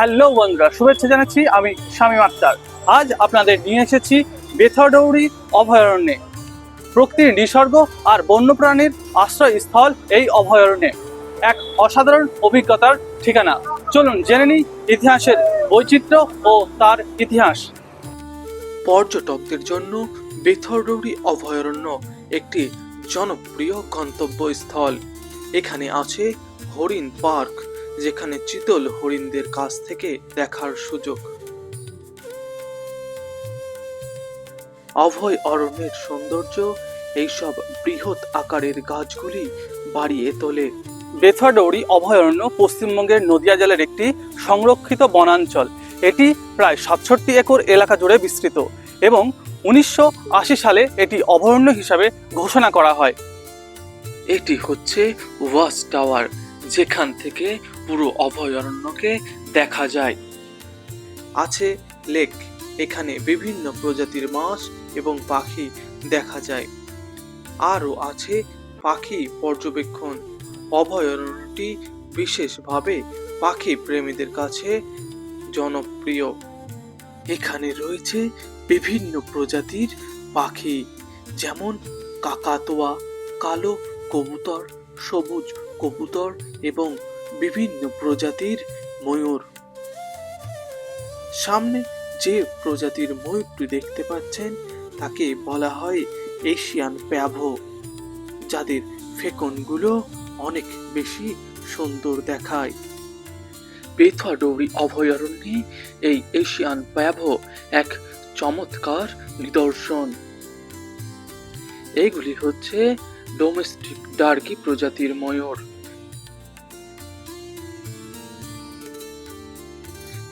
Hello বন্ধুরা, শুভেচ্ছা জানাচ্ছি আমি শামীম আক্তার। আজ আপনাদের নিয়ে এসেছি বেথরডৌরি অভয়ারণ্যে। প্রকৃতির নিসর্গ আর বন্যপ্রাণীর আশ্রয়স্থল এই অভয়ারণ্যে। এক অসাধারণ অভিজ্ঞতার ঠিকানা। চলুন জেনে নিই ইতিহাসের বৈচিত্র্য ও তার ইতিহাস। পর্যটকদের জন্য বেথরডৌরি অভয়ারণ্য একটি জনপ্রিয় গন্তব্যস্থল। এখানে আছে হরিণ পার্ক। যেখানে চিতল হরিণদের কাছ থেকে দেখার সুযোগ। অভয় অরণ্যের সৌন্দর্য এইসব বৃহৎ আকারের গাছগুলি বাড়িয়ে তোলে। বেথরডৌরি অভয়ারণ্য পশ্চিমবঙ্গের নদিয়া জেলার একটি সংরক্ষিত বনাঞ্চল। এটি প্রায় সাতষট্টি একর এলাকা জুড়ে বিস্তৃত এবং উনিশশো আশি সালে এটি অভয়ারণ্য হিসাবে ঘোষণা করা হয়। এটি হচ্ছে ওয়াচ টাওয়ার যেখান থেকে পুরো অভয়ারণ্যকে দেখা যায়। আছে লেক, এখানে বিভিন্ন প্রজাতির মাছ এবং পাখি দেখা যায়। আরও আছে পাখি পর্যবেক্ষণ। অভয়ারণ্যটি বিশেষভাবে পাখি প্রেমীদের কাছে জনপ্রিয়। এখানে রয়েছে বিভিন্ন প্রজাতির পাখি, যেমন কাকাতোয়া, কালো কবুতর, সবুজ কবুতর এবং বিভিন্ন প্রজাতির ময়ূর। সামনে যে প্রজাতির ময়ূরটি দেখতে পাচ্ছেন, তাকে বলা হয় এশিয়ান প্যাভো। যাদের ফেকনগুলো অনেক বেশি সুন্দর দেখায়। বেথুয়াডৌরি অভয়ারণ্যে এই এশিয়ান প্যাভো এক চমৎকার নিদর্শন। এইগুলি হচ্ছে ডোমেস্টিক ডার্কি প্রজাতির ময়ূর।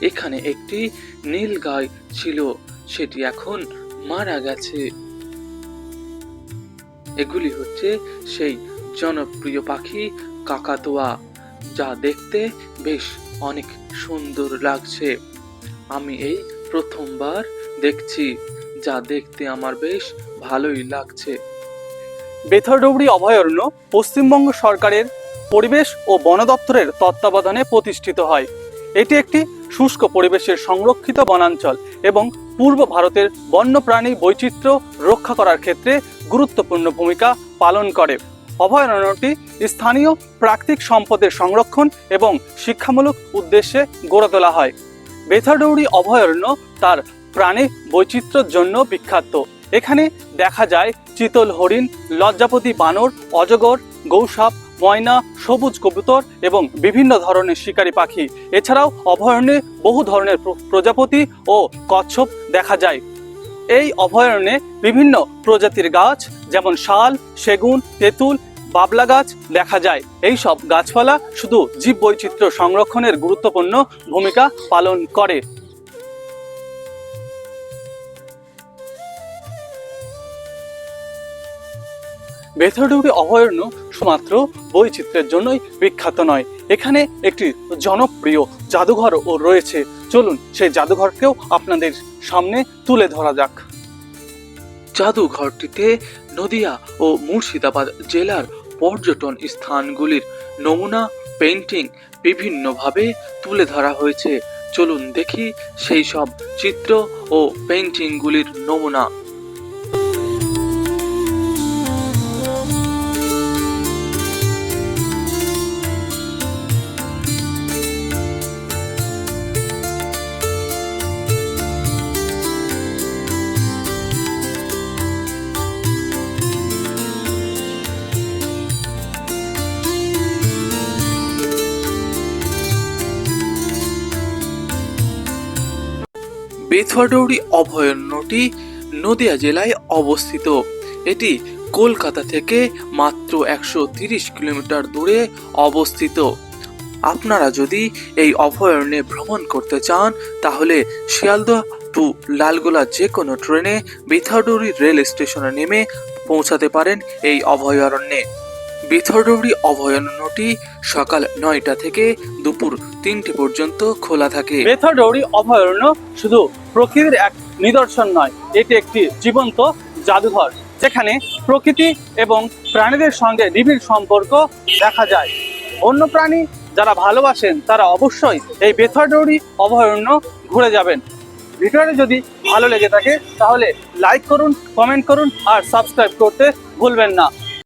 এখানে একটি নীল গাই ছিল, সেটি এখন মারা গেছে। এগুলি হচ্ছে সেই জনপ্রিয় পাখি কাকাতোয়া, যা দেখতে বেশ অনেক সুন্দর লাগছে। আমি এই প্রথমবার দেখছি, যা দেখতে আমার বেশ ভালোই লাগছে। বেথরডৌরি অভয়ারণ্য পশ্চিমবঙ্গ সরকারের পরিবেশ ও বন দপ্তরের তত্ত্বাবধানে প্রতিষ্ঠিত হয়। এটি একটি শুষ্ক পরিবেশের সংরক্ষিত বনাঞ্চল এবং পূর্ব ভারতের বন্যপ্রাণী বৈচিত্র্য রক্ষা করার ক্ষেত্রে গুরুত্বপূর্ণ ভূমিকা পালন করে। অভয়ারণ্যটি স্থানীয় প্রাকৃতিক সম্পদের সংরক্ষণ এবং শিক্ষামূলক উদ্দেশ্যে গড়ে তোলা হয়। বেথরডৌরি অভয়ারণ্য তার প্রাণী বৈচিত্র্যের জন্য বিখ্যাত। এখানে দেখা যায় চিতল হরিণ, লজ্জাপতি বানর, অজগর, গৌসাপ ময়না, সবুজ কবুতর এবং বিভিন্ন ধরনের শিকারী পাখি। এছাড়াও অভয়ারণ্যে বহু ধরনের প্রজাপতি ও কচ্ছপ দেখা যায়। এই অভয়ারণ্যে বিভিন্ন প্রজাতির গাছ, যেমন শাল, সেগুন, তেঁতুল, বাবলা গাছ দেখা যায়। এই সব গাছপালা শুধু জীব বৈচিত্র্য সংরক্ষণের গুরুত্বপূর্ণ ভূমিকা পালন করে। বেথরডুবরি অভয়ারণ্য শুধুমাত্র বৈচিত্র্যের জন্যই বিখ্যাত নয়। এখানে একটি জনপ্রিয় জাদুঘরও রয়েছে। চলুন সেই জাদুঘরকেও আপনাদের সামনে তুলে ধরা যাক। জাদুঘরটিতে নদিয়া ও মুর্শিদাবাদ জেলার পর্যটন স্থানগুলির নমুনা পেন্টিং বিভিন্নভাবে তুলে ধরা হয়েছে। চলুন দেখি সেই সব চিত্র ও পেন্টিংগুলির নমুনা। বেথুয়াডৌরি অভয়ারণ্যটি নদিয়া জেলায় অবস্থিত। এটি কলকাতা থেকে মাত্র একশো তিরিশ কিলোমিটার দূরে অবস্থিত। আপনারা যদি এই অভয়ারণ্যে ভ্রমণ করতে চান, তাহলে শিয়ালদহ টু লালগোলা যে কোনো ট্রেনে বেথুয়াডৌরি রেল স্টেশনে নেমে পৌঁছাতে পারেন এই অভয়ারণ্যে। বেথরডৌরি অভয়ারণ্যটি সকাল নয়টা থেকে দুপুর তিনটে পর্যন্ত খোলা থাকে। বেথরডৌরি অভয়ারণ্য শুধু প্রকৃতির এক নিদর্শন নয়। এটি একটি জীবন্ত জাদুঘর, যেখানে প্রকৃতি এবং প্রাণীদের সঙ্গে নিবিড় সম্পর্ক দেখা যায়। অন্য প্রাণী যারা ভালোবাসেন, তারা অবশ্যই এই বেথরডৌড়ি অভয়ারণ্য ঘুরে যাবেন। ভিডিওটি যদি ভালো লেগে থাকে, তাহলে লাইক করুন কমেন্ট করুন, আর সাবস্ক্রাইব করতে ভুলবেন না।